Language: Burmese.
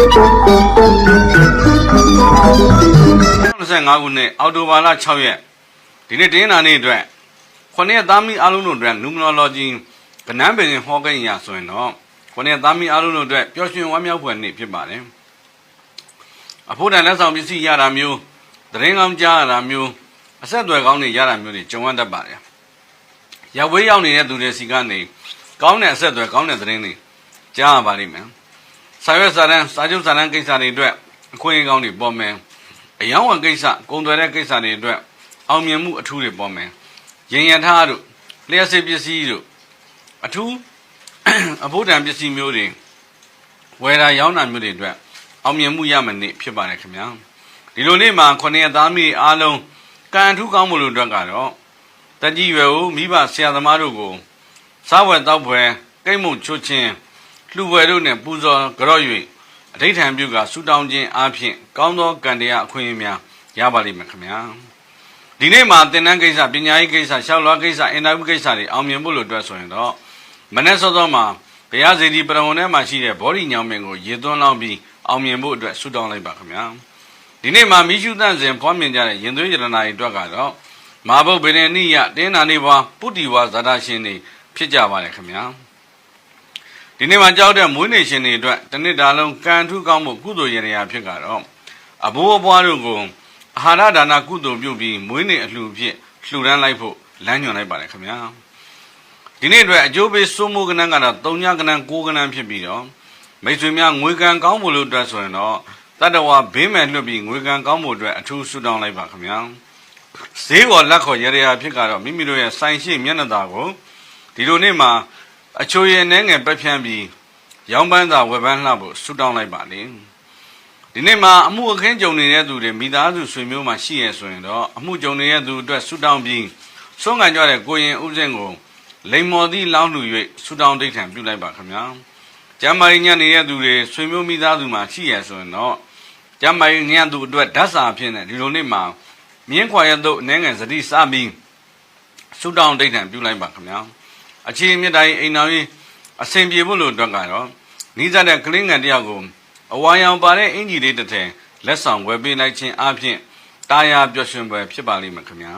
25ခုနှစ်အောက်တိုဘာလ6ရက်ဒီနေ့တင်းနာနေ့အတွက်ခုနှစ်သားမီအားလုံးတို့အတွက်နူမနိုလော်ဂျီကနန်းပင်ဟောကိန်းရဆိုရင်တော့ခုနှစ်သားမီအားလုံးတို့အတွက်ပျော်ရွှင်ဝမ်းမြောက်ဖွယ်နေ့ဖြစ်ပါတယ်အဖို့တန်လက်ဆောင်ပစ္စည်းရတာမျိုးသတင်းကောင်းကြားရတာမျိုးအဆက်အသွယ်ကောင်းတွေရတာမျိုးတွေကြုံရတတ်ပါတယ်ရဝေးရောက်နေတဲ့သူတွေစီကနေကောင်းတဲ့အဆက်အသွယ်ကောင်းတဲ့သတင်းတွေကြားရပါလိမ့်မယ် စာရွက်စာတမ်းစာချုပ်စာတမ်းကိစ္စတွေအတွက်အခွင့်အရေးကောင်းတွေပေါ်မယ်အယောင်းဝယ်ကိစ္စကုန်သွယ်တဲ့ကိစ္စတွေအတွက်အောင်မြင်မှုအထူးတွေပေါ်မယ်။ရင်ရထားတို့လျှက်စစ်ပစ္စည်းတို့အထူးအဖို့တန်ပစ္စည်းမျိုးတွေဝယ်တာရောင်းတာမျိုးတွေအတွက်အောင်မြင်မှုရမယ်နေ့ဖြစ်ပါတယ်ခင်ဗျာ။ဒီလိုနေ့မှာခொနှစ်သားမိအားလုံးကံအထူးကောင်းမှုလို့အတွက်ကတော့တကြီးရွယ်ကိုမိဘဆရာသမားတို့ကိုစားဝယ်တောက်ဖွယ်ကိတ်မုံချွတ်ချင်း လှူဝယ်တို့နဲ့ပူဇော်ကြော့၍အဋိဌံပြုကဆူတောင်းခြင်းအပြင်ကောင်းသောကံတရားအခွင့်အရေးများရပါလိမ့်မယ်ခင်ဗျာဒီနေ့မှာသင်တန်းကိစ္စပညာရေးကိစ္စရှောက်လွှားကိစ္စအင်တာဗျူးကိစ္စတွေအောင်မြင်ဖို့လို့အတွက်ဆိုရင်တော့မနေ့စောစောမှာဘုရားစေတီပရမုံထဲမှာရှိတဲ့ဘောဓိညောင်ပင်ကိုရေသွန်းလောင်းပြီးအောင်မြင်ဖို့အတွက်ဆုတောင်းလိုက်ပါခင်ဗျာဒီနေ့မှာမိရှုတန့်စဉ်ဖွားမြင်ကြတဲ့ရင်သွေးရတနာတွေအတွက်ကတော့မာဘုတ်ဗေဒနိယတင်းနာနေဘွားပုတ္တိဝါဇာတာရှင်တွေဖြစ်ကြပါတယ်ခင်ဗျာ ဒီနေ့မှာကြောက်တဲ့မွေးနေ့ရှင်တွေအတွက်တစ်နှစ်တာလုံးကံထူးကောင်းမှုကုသိုလ်ရည်ရာဖြစ်ကတော့အဘိုးအဘွားတို့ကိုအာဟာရဒါနကုသိုလ်ပြုပြီးမွေးနေ့အလှူဖြစ်လှူဒန်းလိုက်ဖို့လမ်းညွှန်လိုက်ပါတယ်ခင်ဗျာဒီနေ့အတွက်အကျိုးပေးစိုးမိုးကနန်းကတော့၃ညကနန်း၉ကနန်းဖြစ်ပြီးတော့မိတ်ဆွေများငွေကံကောင်းဖို့လို့အတွက်ဆိုရင်တော့တတ္တဝါဘေးမဲ့လွတ်ပြီးငွေကံကောင်းဖို့အတွက်အထူးဆုတောင်းလိုက်ပါခင်ဗျာဈေးပေါ်လက်ခေါ်ရည်ရာဖြစ်ကတော့မိမိတို့ရဲ့စိုင်ရှိမျက်နှာသာကိုဒီလိုနေ့မှာ အချိုရည်နှဲငယ်ပက်ဖြန်းပြီးရောင်းပန်းသာဝယ်ပန်းလှဖို့ဆုတောင်းလိုက်ပါလေဒီနေ့မှာအမှုအခင်းကြုံနေတဲ့သူတွေမိသားစုဆွေမျိုးမှာရှိရဆိုရင်တော့အမှုကြုံနေတဲ့သူအတွက်ဆုတောင်းပြီးဆုံးခံကြတဲ့ကိုရင်ဥစဉ်ကိုလိမ္မော်သည့်လောင်းလူ၍ဆုတောင်းဒိဋ္ဌံပြုလိုက်ပါခင်ဗျာကျမ်းမာရေးညံ့နေတဲ့သူတွေဆွေမျိုးမိသားစုမှာရှိရဆိုရင်တော့ကျမ်းမာရေးညံ့သူအတွက်ဓာတ်စာဖြစ်နေဒီလိုနေ့မှာမြင်းခွာရတော့အနေငယ်စတိစပြီးဆုတောင်းဒိဋ္ဌံပြုလိုက်ပါခင်ဗျာ အခြေမြတ်တိုင်းအိမ်တော်ကြီးအစဉ်ပြေဖို့လို့အတွက်ကတော့နီးစပ်တဲ့ကလင်းငယ်တယောက်ကိုအဝါရောင်ပါတဲ့အင်ကြီးလေးတစ်ထည်လက်ဆောင်ဝယ်ပေးလိုက်ခြင်းအပြင်တာယာပျော်ရွှင်ပွဲဖြစ်ပါလိမ့်မယ်ခင်ဗျာ